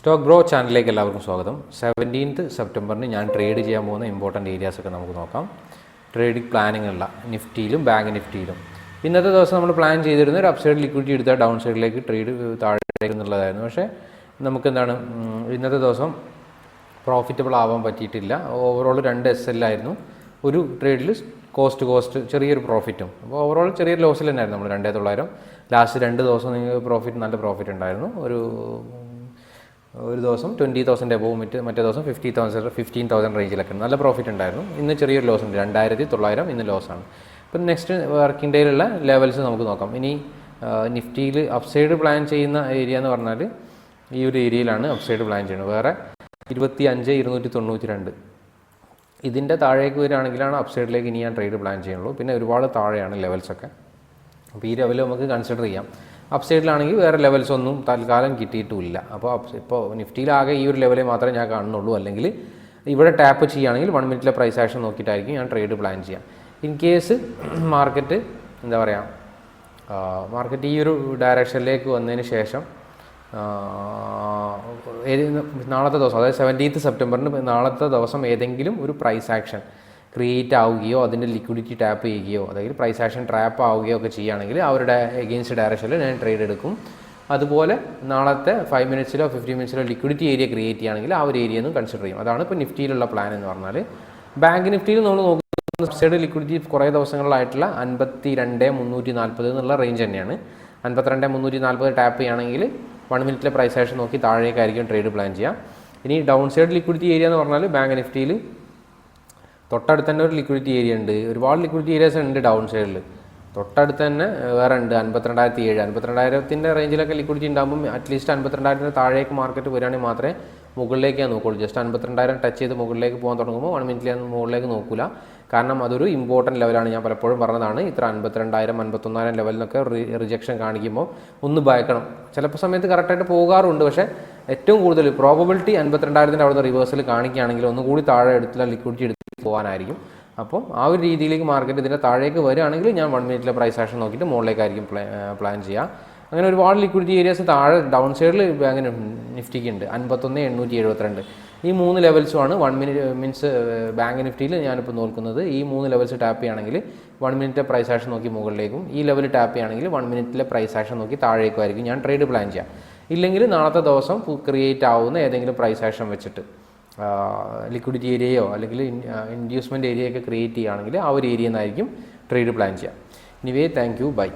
Stock bro ചാനലിലേക്ക് എല്ലാവർക്കും സ്വാഗതം. സെവന്റീൻത്ത് സെപ്റ്റംബറിന് ഞാൻ ട്രേഡ് ചെയ്യാൻ പോകുന്ന ഇമ്പോർട്ടന്റ് ഏരിയാസ് ഒക്കെ നമുക്ക് നോക്കാം. ട്രേഡിംഗ് പ്ലാനിങ്ങുള്ള നിഫ്റ്റിയിലും ബാങ്ക് നിഫ്റ്റിയിലും. ഇന്നത്തെ ദിവസം നമ്മൾ പ്ലാൻ ചെയ്തിരുന്ന ഒരു അപ്സൈഡ് ലിക്വിഡിറ്റി എടുത്താൽ ഡൗൺ സൈഡിലേക്ക് ട്രേഡ് താഴേക്ക് എന്നുള്ളതായിരുന്നു. പക്ഷേ നമുക്ക് എന്താണ് ഇന്നത്തെ ദിവസം പ്രോഫിറ്റബിൾ ആവാൻ പറ്റിയിട്ടില്ല. ഓവറോൾ രണ്ട് എസ് എൽ ആയിരുന്നു. ഒരു ട്രേഡിൽ കോസ്റ്റ് കോസ്റ്റ് ചെറിയൊരു പ്രോഫിറ്റും അപ്പോൾ ഓവറോൾ ചെറിയൊരു ലോസിൽ തന്നെയായിരുന്നു നമ്മൾ രണ്ടേ തൊള്ളായിരം. ലാസ്റ്റ് രണ്ട് ദിവസം നിങ്ങൾക്ക് പ്രോഫിറ്റ് നല്ല പ്രോഫിറ്റ് ഉണ്ടായിരുന്നു. ഒരു ഒരു ദിവസം ട്വന്റി തൗസൻഡ് എബോവ് മറ്റ് മറ്റേ ദിവസം ഫിഫ്റ്റി തൗസൻഡ് ഫിഫ്റ്റീൻ തൗസൻഡ് റേഞ്ചിലൊക്കെ നല്ല പ്രോഫിറ്റ് ഉണ്ടായിരുന്നു. ഇന്ന് ചെറിയൊരു ലോസ് ഉണ്ട്. രണ്ടായിരത്തി തൊള്ളായിരം ഇന്ന് ലോസാണ് ഇപ്പം നെക്സ്റ്റ് വർക്കിംഗ് ഡേയിലുള്ള ലെവൽസ് നമുക്ക് നോക്കാം. ഇനി നിഫ്റ്റിയിൽ അപ്സൈഡ് പ്ലാൻ ചെയ്യുന്ന ഏരിയ എന്ന് പറഞ്ഞാൽ ഈ ഒരു ഏരിയയിലാണ് അപ്സൈഡ് പ്ലാൻ ചെയ്യുന്നത്. വേറെ ഇരുപത്തി അഞ്ച് ഇരുന്നൂറ്റി തൊണ്ണൂറ്റി രണ്ട് ഇതിന്റെ താഴേക്ക് വരികയാണെങ്കിലാണ് അപ്സൈഡിലേക്ക് ഇനി ഞാൻ ട്രേഡ് പ്ലാൻ ചെയ്യുള്ളൂ. പിന്നെ ഒരുപാട് താഴെയാണ് ലെവൽസൊക്കെ അപ്പോൾ ഈ ലെവൽ നമുക്ക് കൺസിഡർ ചെയ്യാം. അപ്സൈഡിലാണെങ്കിൽ വേറെ ലെവൽസ് ഒന്നും തൽക്കാലം കിട്ടിയിട്ടുമില്ല. അപ്പോൾ ഇപ്പോൾ നിഫ്റ്റിയിലാകെ ഈ ഒരു ലെവലേ മാത്രമേ ഞാൻ കാണുന്നുള്ളൂ. അല്ലെങ്കിൽ ഇവിടെ ടാപ്പ് ചെയ്യുകയാണെങ്കിൽ വൺ മിനിറ്റിലെ പ്രൈസ് ആക്ഷൻ നോക്കിയിട്ടായിരിക്കും ഞാൻ ട്രേഡ് പ്ലാൻ ചെയ്യാം. ഇൻ കേസ് മാർക്കറ്റ് എന്താ പറയുക മാർക്കറ്റ് ഈ ഒരു ഡയറക്ഷനിലേക്ക് വന്നതിന് ശേഷം നാളത്തെ ദിവസം അതായത് സെവന്റീത്ത് സെപ്റ്റംബറിന് നാളത്തെ ദിവസം ഏതെങ്കിലും ഒരു പ്രൈസ് ആക്ഷൻ ക്രിയേറ്റ് ആവുകയോ അതിന്റെ ലിക്വിഡിറ്റി ടാപ്പ് ചെയ്യുകയോ അതായത് പ്രൈസ് ആക്ഷൻ ട്രാപ്പ് ആവുകയോ ഒക്കെ ചെയ്യുകയാണെങ്കിൽ അവരുടെ എഗെയിൻസ്റ്റ് ഡയറക്ഷനിൽ ഞാൻ ട്രേഡ് എടുക്കും. അതുപോലെ നാളത്തെ ഫൈവ് മിനിറ്റ്സിലോ ഫിഫ്റ്റി മിനിറ്റ്സിലോ ലിക്വിഡിറ്റി ഏരിയ ക്രിയേറ്റ് ചെയ്യുകയാണെങ്കിൽ ആ ഒരു ഏരിയ ഒന്നും കൺസിഡർ ചെയ്യും. അതാണ് ഇപ്പോൾ നിഫ്റ്റിയിലുള്ള പ്ലാൻ എന്ന് പറഞ്ഞാൽ. ബാങ്ക് നിഫ്റ്റിയിൽ നമ്മൾ നോക്കുന്ന സൈഡ് ലിക്വിഡിറ്റി കുറേ ദിവസങ്ങളിലായിട്ടുള്ള അൻപത്തി രണ്ട് മുന്നൂറ്റി നാൽപ്പത് എന്നുള്ള റേഞ്ച് തന്നെയാണ്. അൻപത്തിരണ്ട് മുന്നൂറ്റി നാൽപ്പത് ടാപ്പ് ചെയ്യുകയാണെങ്കിൽ വൺ മിനിറ്റിലെ പ്രൈസ് ആക്ഷൻ നോക്കി താഴേക്കായിരിക്കും ട്രേഡ് പ്ലാൻ ചെയ്യുക. ഇനി ഡൗൺ സൈഡ് ലിക്വിഡിറ്റി ഏരിയ എന്ന് പറഞ്ഞാൽ ബാങ്ക് നിഫ്റ്റിയിൽ തൊട്ടടുത്ത് തന്നെ ഒരു ലിക്വിഡിറ്റി ഏരിയ ഉണ്ട്. ഒരുപാട് ലിക്വിഡിറ്റി ഏരിയാസ് ഉണ്ട് ഡൗൺ സൈഡിൽ തൊട്ടടുത്ത് തന്നെ വേറെ ഉണ്ട് അൻപത്തിരണ്ടായിരത്തി ഏഴ്. അൻപത്തിരണ്ടായിരത്തിന്റെ റേഞ്ചിലൊക്കെ ലിക്വിഡിറ്റി ഉണ്ടാകുമ്പോൾ അറ്റ്ലീസ്റ്റ് അൻപത്തിരണ്ടായിരത്തിന് താഴേക്ക് മാർക്കറ്റ് വരികയാണെങ്കിൽ മാത്രമേ മുകളിലേക്ക് ഞാൻ നോക്കുള്ളൂ. ജസ്റ്റ് അൻപത്തിരണ്ടായിരം ടച്ച് ചെയ്ത് മുകളിലേക്ക് പോകാൻ തുടങ്ങുമ്പോൾ വൺ മിനിറ്റിൽ ഞാൻ മുകളിലേക്ക് നോക്കില്ല കാരണം അതൊരു ഇമ്പോർട്ടന്റ് ലെവലാണ് ഞാൻ പലപ്പോഴും പറഞ്ഞതാണ് ഇത്ര അൻപത്തിരണ്ടായിരം അൻപത്തൊന്നായിരം ലെവലിനൊക്കെ റിജക്ഷൻ കാണിക്കുമ്പോൾ ഒന്ന് ഭയക്കണം. ചിലപ്പോൾ സമയത്ത് കറക്റ്റായിട്ട് പോകാറുണ്ട് പക്ഷേ ഏറ്റവും കൂടുതൽ പ്രോബബിലിറ്റി അൻപത്തിരണ്ടായിരത്തിന്റെ അവിടുത്തെ റിവേഴ്സൽ കാണിക്കുകയാണെങ്കിൽ ഒന്നുകൂടി താഴെ എടുത്തില്ല ലിക്വിഡിറ്റി എടുത്ത് പോകാനായിരിക്കും. അപ്പം ആ ഒരു രീതിയിലേക്ക് മാർക്കറ്റ് ഇതിന്റെ താഴേക്ക് വരികയാണെങ്കിൽ ഞാൻ വൺ മിനിറ്റിലെ പ്രൈസ് ആക്ഷൻ നോക്കിയിട്ട് മുകളിലേക്കായിരിക്കും പ്ലാൻ ചെയ്യുക. അങ്ങനെ ഒരുപാട് ലിക്വിഡിറ്റി ഏരിയാസ് താഴെ ഡൗൺ സൈഡിൽ ബാങ്കിന് നിഫ്റ്റിക്ക് ഉണ്ട്. അൻപത്തൊന്ന് എണ്ണൂറ്റി എഴുപത്തിരണ്ട്. ഈ മൂന്ന് ലെവൽസുമാണ് വൺ മിനിറ്റ് മീൻസ് ബാങ്ക് നിഫ്റ്റിയിൽ ഞാനിപ്പോൾ നോക്കുന്നത്. ഈ മൂന്ന് ലെവൽസ് ടാപ്പ് ചെയ്യുകയാണെങ്കിൽ വൺ മിനിറ്റ് പ്രൈസ് ആക്ഷൻ നോക്കി മുകളിലേക്കും ഈ ലെവൽ ടാപ്പ് ചെയ്യുകയാണെങ്കിൽ വൺ മിനിറ്റിലെ പ്രൈസ് ആക്ഷൻ നോക്കി താഴേക്കുമായിരിക്കും ഞാൻ ട്രേഡ് പ്ലാൻ ചെയ്യാം ഇല്ലെങ്കിൽ നാളത്തെ ദിവസം ക്രിയേറ്റ് ആവുന്ന ഏതെങ്കിലും പ്രൈസ് ആക്ഷൻ വെച്ചിട്ട്. ലിക്വിഡിറ്റി ഏരിയയോ അല്ലെങ്കിൽ ഇൻഡ്യൂസ്മെന്റ് ഏരിയയൊക്കെ ക്രിയേറ്റ് ചെയ്യുകയാണെങ്കിൽ ആ ഒരു ഏരിയയിൽ നിന്നായിരിക്കും ട്രേഡ് പ്ലാൻ ചെയ്യുക. Anyway thank you bye